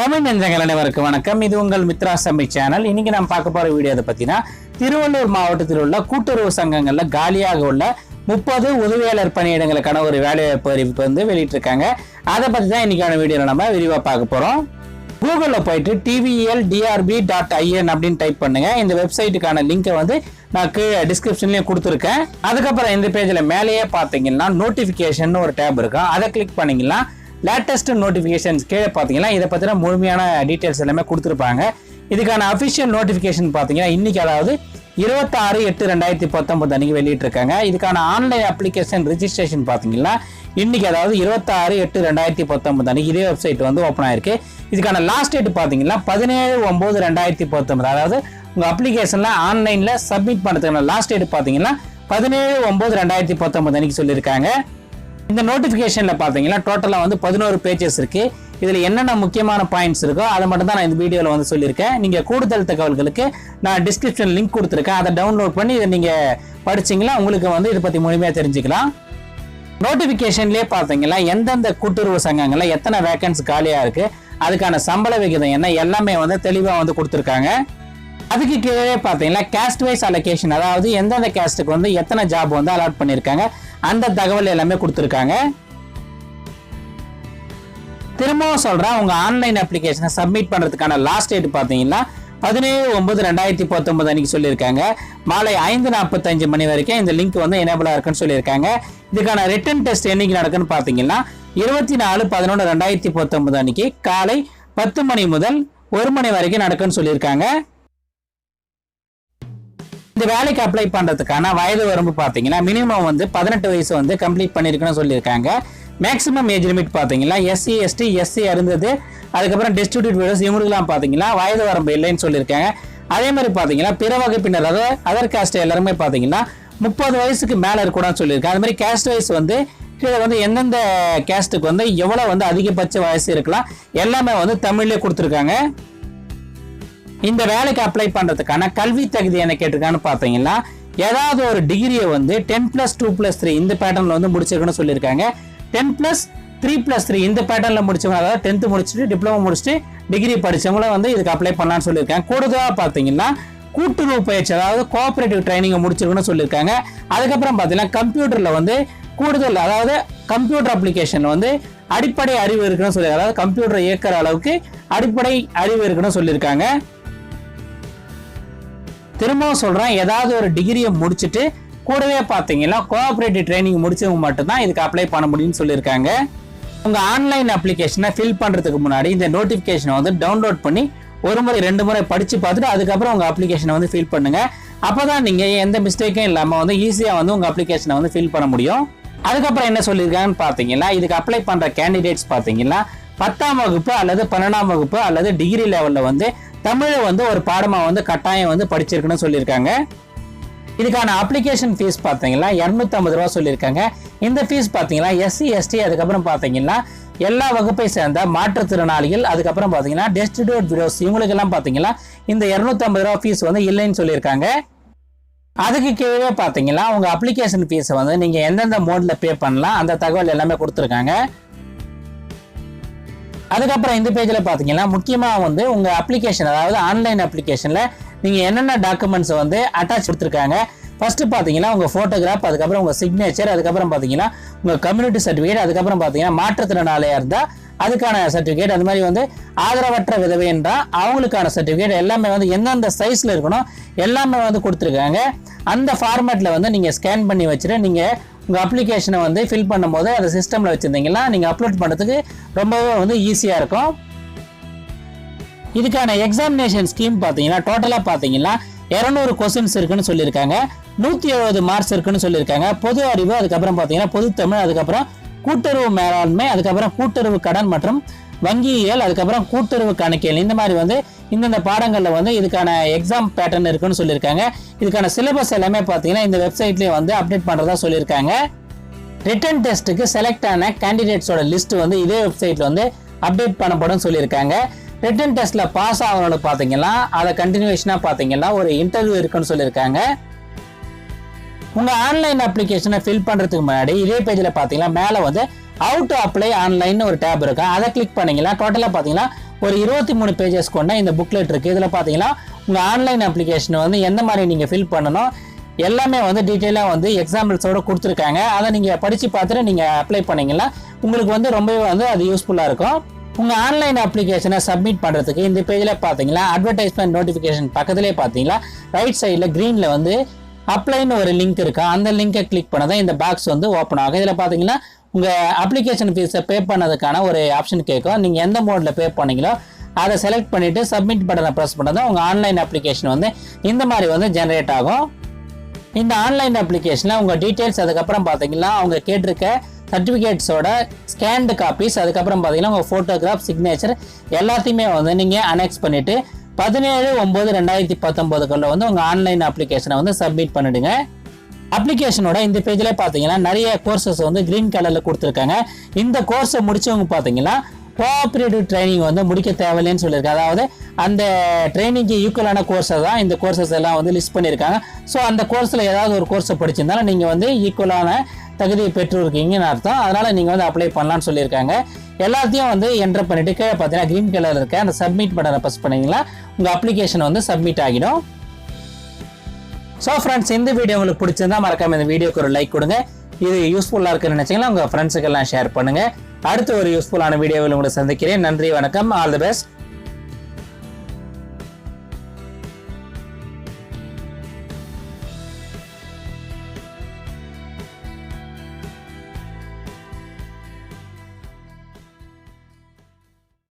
தமிழ் நெஞ்சங்கள் அனைவருக்கும் வணக்கம். இது உங்கள் மித்ரா சமை சேனல். இன்னைக்கு நம்ம பார்க்க போற வீடியோ அதை பத்தினா திருவள்ளூர் மாவட்டத்தில் உள்ள கூட்டுறவு சங்கங்கள்ல காலியாக உள்ள முப்பது உதவியாளர் பணியிடங்களுக்கான ஒரு வேலைவாய்ப்பு அறிவிப்பு வந்து வெளியிட்டிருக்காங்க. அதை பத்தி தான் இன்னைக்கான வீடியோல நம்ம விரிவா பார்க்க போறோம். கூகுளில் போயிட்டு டிவிஎல் டிஆர்பி டாட் ஐஎன் அப்படின்னு டைப் பண்ணுங்க. இந்த வெப்சைட்டுக்கான லிங்கை வந்து நான் கீழே டிஸ்கிரிப்ஷன்லேயும் கொடுத்துருக்கேன். அதுக்கப்புறம் இந்த பேஜில் மேலேயே பார்த்தீங்கன்னா நோட்டிஃபிகேஷன் ஒரு டேப் இருக்கும். அதை கிளிக் பண்ணீங்கன்னா லேட்டஸ்ட் நோட்டிஃபிகேஷன்ஸ் கீழே பார்த்தீங்கன்னா இதை பற்றின முழுமையான டீட்டெயில்ஸ் எல்லாமே கொடுத்துருப்பாங்க. இதுக்கான அஃபிஷியல் நோட்டிஃபிகேஷன் பார்த்தீங்கன்னா இன்றைக்கி அதாவது இருபத்தாறு எட்டு ரெண்டாயிரத்தி பத்தொன்பது அன்னைக்கு வெளியிட்டிருக்காங்க. இதுக்கான ஆன்லைன் அப்ளிகேஷன் ரிஜிஸ்ட்ரேஷன் பார்த்தீங்கன்னா இன்றைக்கி அதாவது இருபத்தாறு எட்டு ரெண்டாயிரத்தி பத்தொன்பது அன்னைக்கு இதே வெப்சைட் வந்து ஓப்பன் ஆயிருக்கு. இதுக்கான லாஸ்ட் டேட் பார்த்தீங்கன்னா பதினேழு ஒம்பது ரெண்டாயிரத்தி பத்தொன்பது. அதாவது உங்கள் அப்ளிகேஷனில் ஆன்லைனில் சப்மிட் பண்ணுறதுக்கான லாஸ்ட் டேட் பார்த்தீங்கன்னா பதினேழு ஒம்பது ரெண்டாயிரத்தி பத்தொன்பது அன்னைக்கு சொல்லியிருக்காங்க. இந்த நோட்டிஃபிகேஷனில் பார்த்தீங்கன்னா டோட்டலாக வந்து பதினோரு பேஜஸ் இருக்கு. இதில் என்னென்ன முக்கியமான பாயிண்ட்ஸ் இருக்கோ அதை மட்டும் தான் நான் இந்த வீடியோவில் வந்து சொல்லியிருக்கேன். நீங்கள் கூடுதல் தகவல்களுக்கு நான் டிஸ்கிரிப்ஷன் லிங்க் கொடுத்துருக்கேன். அதை டவுன்லோட் பண்ணி இதை நீங்கள் படிச்சீங்களா உங்களுக்கு வந்து இதை பற்றி முழுமையாக தெரிஞ்சுக்கலாம். நோட்டிஃபிகேஷன்லேயே பார்த்தீங்கன்னா எந்தெந்த கூட்டுறவு சங்கங்கள்ல எத்தனை வேகன்ஸ் காலியாக இருக்கு அதுக்கான சம்பள விகிதம் என்ன எல்லாமே வந்து தெளிவாக வந்து கொடுத்துருக்காங்க. அதுக்கு கீழே பார்த்தீங்கன்னா கேஸ்ட் வைஸ் அலோகேஷன் அதாவது எந்தெந்த கேஸ்ட்டுக்கு வந்து எத்தனை ஜாப் வந்து அலாட் பண்ணியிருக்காங்க அந்த தகவல் எல்லாமே கொடுத்துருக்காங்க. திரும்பவும் சொல்கிறேன் உங்கள் ஆன்லைன் அப்ளிகேஷனை சப்மிட் பண்ணுறதுக்கான லாஸ்ட் டேட் பார்த்தீங்கன்னா பதினேழு ஒன்பது ரெண்டாயிரத்தி பத்தொன்பது அன்னைக்கு சொல்லியிருக்காங்க. மாலை ஐந்து நாற்பத்தஞ்சு மணி வரைக்கும் இந்த லிங்க் வந்து எனேபிளாக இருக்குன்னு சொல்லியிருக்காங்க. இதுக்கான ரிட்டன் டெஸ்ட் என்னைக்கு நடக்குன்னு பார்த்தீங்கன்னா இருபத்தி நாலு பதினொன்று ரெண்டாயிரத்தி பத்தொன்பது அன்னைக்கு காலை பத்து மணி முதல் ஒரு மணி வரைக்கும் நடக்குன்னு சொல்லியிருக்காங்க. இந்த வேலைக்கு அப்ளை பண்ணுறதுக்கான வயது வரம்பு பார்த்தீங்கன்னா மினிமம் வந்து பதினெட்டு வயசு வந்து கம்ப்ளீட் பண்ணியிருக்குன்னு சொல்லியிருக்காங்க. மேக்ஸிமம் ஏஜ் லிமிட் பார்த்தீங்கன்னா எஸ்சி எஸ்டி எஸ்சி இருந்தது. அதுக்கப்புறம் டிஸ்ட்ரிபியூட் வீடர்ஸ் இவங்களுக்குலாம் பார்த்தீங்கன்னா வயது வரம்பு இல்லைன்னு சொல்லியிருக்காங்க. அதே மாதிரி பார்த்தீங்கன்னா பிற வகுப்பினர் அதாவது அதர் காஸ்ட் எல்லாருமே பார்த்தீங்கன்னா முப்பது வயசுக்கு மேலே இருக்கக்கூடாதுன்னு சொல்லியிருக்காங்க. அது மாதிரி கேஸ்ட் வைஸ் வந்து கீழே வந்து எந்தெந்த கேஸ்ட்டுக்கு வந்து எவ்வளோ வந்து அதிகபட்ச வயசு இருக்கலாம் எல்லாமே வந்து தமிழ்லேயே கொடுத்துருக்காங்க. இந்த வேலைக்கு அப்ளை பண்றதுக்கான கல்வி தகுதி என்ன கேட்டிருக்கான்னு பார்த்தீங்கன்னா ஏதாவது ஒரு டிகிரியை வந்து ten plus two plus three இந்த பேட்டர்ல வந்து முடிச்சிருக்குன்னு சொல்லியிருக்காங்க. Ten plus three plus three இந்த பேட்டர்ல முடிச்சவங்க அதாவது டென்த்து முடிச்சுட்டு டிப்ளமோ முடிச்சுட்டு டிகிரி படித்தவங்களும் வந்து இதுக்கு அப்ளை பண்ணலாம்னு சொல்லியிருக்காங்க. கூடுதலாக பார்த்தீங்கன்னா கூட்டுறவு பயிற்சி அதாவது கோஆபரேட்டிவ் ட்ரைனிங்கை முடிச்சிருக்குன்னு சொல்லியிருக்காங்க. அதுக்கப்புறம் பார்த்தீங்கன்னா கம்ப்யூட்டரில் வந்து கூடுதல் அதாவது கம்ப்யூட்டர் அப்ளிகேஷன் வந்து அடிப்படை அறிவு இருக்குன்னு சொல்லி அதாவது கம்ப்யூட்டர் இயக்கிற அளவுக்கு அடிப்படை அறிவு இருக்குன்னு சொல்லியிருக்காங்க. திரும்பவும் சொல்கிறேன் ஏதாவது ஒரு டிகிரியை முடிச்சுட்டு கூடவே பார்த்தீங்கன்னா கோஆப்ரேட்டிவ் ட்ரைனிங் முடிச்சவங்க மட்டும்தான் இதுக்கு அப்ளை பண்ண முடியும்னு சொல்லியிருக்காங்க. உங்கள் ஆன்லைன் அப்ளிகேஷனை ஃபில் பண்ணுறதுக்கு முன்னாடி இந்த நோட்டிஃபிகேஷனை வந்து டவுன்லோட் பண்ணி ஒரு முறை ரெண்டு முறை படித்து பார்த்துட்டு அதுக்கப்புறம் உங்கள் அப்ளிகேஷனை வந்து ஃபில் பண்ணுங்கள் அப்போ தான் நீங்கள் எந்த மிஸ்டேக்கும் இல்லாமல் வந்து ஈஸியாக வந்து உங்கள் அப்ளிகேஷனை வந்து ஃபில் பண்ண முடியும். அதுக்கப்புறம் என்ன சொல்லியிருக்காங்கன்னு பார்த்தீங்கன்னா இதுக்கு அப்ளை பண்ணுற கேண்டிடேட்ஸ் பார்த்தீங்கன்னா பத்தாம் வகுப்பு அல்லது பன்னெண்டாம் வகுப்பு அல்லது டிகிரி லெவலில் வந்து தமிழை வந்து ஒரு பாடமாக வந்து கட்டாயம் வந்து படிச்சிருக்குன்னு சொல்லியிருக்காங்க. இதுக்கான அப்ளிகேஷன் ஃபீஸ் பார்த்தீங்கன்னா இரநூத்தம்பது ரூபா சொல்லியிருக்காங்க. இந்த ஃபீஸ் பார்த்தீங்கன்னா எஸ்சி எஸ்டி அதுக்கப்புறம் பார்த்தீங்கன்னா எல்லா வகுப்பை சேர்ந்த மாற்றுத்திறனாளிகள் அதுக்கப்புறம் பார்த்தீங்கன்னா டெஸ்டிடியூட் விடோஸ் இவங்களுக்கெல்லாம் பார்த்தீங்கன்னா இந்த இரநூத்தம்பது ரூபா ஃபீஸ் வந்து இல்லைன்னு சொல்லியிருக்காங்க. அதுக்கு கீழே பார்த்தீங்கன்னா உங்கள் அப்ளிகேஷன் ஃபீஸை வந்து நீங்கள் எந்தெந்த மோடில் பே பண்ணலாம்? அந்த தகவல் எல்லாமே கொடுத்துருக்காங்க. அதுக்கப்புறம் இந்த பேஜில் பார்த்தீங்கன்னா முக்கியமாக வந்து உங்கள் அப்ளிகேஷன் அதாவது ஆன்லைன் அப்ளிகேஷனில் நீங்கள் என்னென்ன டாக்குமெண்ட்ஸை வந்து அட்டாச் கொடுத்துருக்காங்க ஃபர்ஸ்ட் பார்த்தீங்கன்னா உங்கள் ஃபோட்டோகிராஃப் அதுக்கப்புறம் உங்கள் சிக்னேச்சர் அதுக்கப்புறம் பார்த்தீங்கன்னா உங்கள் கம்யூனிட்டி சர்டிஃபிகேட் அதுக்கப்புறம் பார்த்தீங்கன்னா மாற்றுத்திறனாளியாக இருந்தால் அதுக்கான சர்டிஃபிகேட் அது மாதிரி வந்து ஆதரவற்ற விதவை என்றால் அவங்களுக்கான சர்டிஃபிகேட் எல்லாமே வந்து எந்தெந்த சைஸில் இருக்கணும் எல்லாமே வந்து கொடுத்துருக்காங்க. அந்த ஃபார்மேட்டில் வந்து நீங்கள் ஸ்கேன் பண்ணி வச்சுட்டு நீங்கள் உங்கள் அப்ளிகேஷனை வந்து ஃபில் பண்ணும்போது அந்த சிஸ்டமில் வச்சுருந்தீங்கன்னா நீங்கள் அப்லோட் பண்ணுறதுக்கு ரொம்பவே வந்து ஈஸியாக இருக்கும். இதுக்கான எக்ஸாமினேஷன் ஸ்கீம் பார்த்தீங்கன்னா டோட்டலாக பார்த்தீங்கன்னா இரநூறு கொஸ்டின்ஸ் இருக்குன்னு சொல்லியிருக்காங்க. நூற்றி எழுபது மார்க்ஸ் இருக்குன்னு சொல்லியிருக்காங்க. பொது அறிவு அதுக்கப்புறம் பார்த்தீங்கன்னா பொது தமிழ் அதுக்கப்புறம் கூட்டுறவு மேலாண்மை அதுக்கப்புறம் கூட்டுறவு கடன் மற்றும் வங்கியியல் அதுக்கப்புறம் கூட்டுறவு கணக்கியல். இந்த மாதிரி வந்து இந்தந்த பாடங்களில் வந்து இதுக்கான எக்ஸாம் பேட்டர்ன் இருக்குன்னு சொல்லியிருக்காங்க. இதுக்கான சிலபஸ் எல்லாமே பார்த்தீங்கன்னா இந்த வெப்சைட்லேயே வந்து அப்டேட் பண்ணுறதா சொல்லியிருக்காங்க. ரிட்டன் டெஸ்ட்டுக்கு செலக்ட் ஆன கேண்டிடேட்ஸோட லிஸ்ட் வந்து இதே வெப்சைட்டில் வந்து அப்டேட் பண்ணப்படும் சொல்லியிருக்காங்க. ரிட்டன் டெஸ்ட்டில் பாஸ் ஆகணும்னு பார்த்தீங்கன்னா அதை கண்டினியூஷனாக பார்த்தீங்கன்னா ஒரு இன்டர்வியூ இருக்குன்னு சொல்லியிருக்காங்க. உங்கள் ஆன்லைன் அப்ளிகேஷனை ஃபில் பண்ணுறதுக்கு முன்னாடி இதே பேஜில் பார்த்தீங்கன்னா மேலே வந்து அவுட் அப்ளை ஆன்லைன் ஒரு டேப் இருக்கும். அதை கிளிக் பண்ணீங்கன்னா டோட்டலாக பார்த்தீங்கன்னா ஒரு இருபத்தி மூணு பேஜஸ் கொண்ட இந்த புக்லெட் இருக்குது இதில் பார்த்தீங்கன்னா உங்கள் ஆன்லைன் அப்ளிகேஷனை வந்து எந்த மாதிரி நீங்கள் ஃபில் பண்ணணும் எல்லாமே வந்து டீட்டெயிலாக வந்து எக்ஸாம்பிள்ஸோட கொடுத்துருக்காங்க. அதை நீங்கள் படித்து பார்த்துட்டு நீங்கள் அப்ளை பண்ணிங்கன்னா உங்களுக்கு வந்து ரொம்பவே வந்து அது யூஸ்ஃபுல்லாக இருக்கும். உங்கள் ஆன்லைன் அப்ளிகேஷனை சப்மிட் பண்ணுறதுக்கு இந்த பேஜில் பார்த்தீங்கன்னா அட்வர்டைஸ்மெண்ட் நோட்டிஃபிகேஷன் பக்கத்துலேயே பார்த்தீங்கன்னா ரைட் சைடில் க்ரீனில் வந்து அப்ளைன்னு ஒரு லிங்க் இருக்கா அந்த லிங்கை கிளிக் பண்ணதான் இந்த பாக்ஸ் வந்து ஓப்பன் ஆகும். இதில் பார்த்தீங்கன்னா உங்கள் அப்ளிகேஷன் ஃபீஸை பே பண்ணதுக்கான ஒரு ஆப்ஷன் கேட்கும். நீங்கள் எந்த மோடில் பே பண்ணீங்களோ அதை செலக்ட் பண்ணிவிட்டு சப்மிட் பட்டனை ப்ரெஸ் பண்ணதான் உங்கள் ஆன்லைன் அப்ளிகேஷன் வந்து இந்த மாதிரி வந்து ஜென்ரேட் ஆகும். இந்த ஆன்லைன் அப்ளிகேஷனில் உங்கள் டீட்டெயில்ஸ் அதுக்கப்புறம் பார்த்தீங்கன்னா அவங்க கேட்டிருக்க சர்டிஃபிகேட்ஸோட ஸ்கேன்டு காப்பீஸ் அதுக்கப்புறம் பார்த்தீங்கன்னா உங்கள் ஃபோட்டோகிராஃப் சிக்னேச்சர் எல்லாத்தையுமே வந்து நீங்கள் அனெக்ஸ் பண்ணிவிட்டு பதினேழு ஒம்பது ரெண்டாயிரத்தி பத்தொம்போதுக்குள்ளே வந்து உங்கள் ஆன்லைன் அப்ளிகேஷனை வந்து சப்மிட் பண்ணிவிடுங்க அப்ளிகேஷனோட இந்த பேஜில் பார்த்தீங்கன்னா நிறைய கோர்சஸ் வந்து க்ரீன் கலரில் கொடுத்துருக்காங்க. இந்த கோர்ஸை முடிச்சவங்க பார்த்தீங்கன்னா கோஆப்ரேட்டிவ் ட்ரைனிங் வந்து முடிக்க தேவையில்லைன்னு சொல்லியிருக்காங்க. அதாவது அந்த ட்ரைனிங்க்கு ஈக்குவலான கோர்ஸை தான் இந்த கோர்சஸ் எல்லாம் வந்து லிஸ்ட் பண்ணியிருக்காங்க. ஸோ அந்த கோர்ஸில் ஏதாவது ஒரு கோர்ஸை படிச்சிருந்தாலும் நீங்கள் வந்து ஈக்குவலான தகுதியை பெற்றிருக்கீங்கன்னு அர்த்தம். அதனால் நீங்கள் வந்து அப்ளை பண்ணலாம்னு சொல்லியிருக்காங்க. எல்லாத்தையும் வந்து என்ட்ரு பண்ணிட்டு கீழே பார்த்தீங்கன்னா க்ரீன் கலர் இருக்க அந்த சப்மிட் பட்டனை ப்ரெஸ் பண்ணிங்கன்னா உங்கள் அப்ளிகேஷன் வந்து சப்மிட் ஆகிடும். ஸோ ஃப்ரெண்ட்ஸ் இந்த வீடியோ உங்களுக்கு பிடிச்சிருந்தா மறக்காம இந்த வீடியோக்கு ஒரு லைக் கொடுங்க. இது யூஸ்ஃபுல்லாக இருக்குன்னு நினச்சிங்கன்னா உங்கள் ஃப்ரெண்ட்ஸுக்கெல்லாம் ஷேர் பண்ணுங்கள் அடுத்த ஒரு யூஸ்ஃபுல்லான வீடியோவில் உங்களை சந்திக்கிறேன். நன்றி வணக்கம். All the best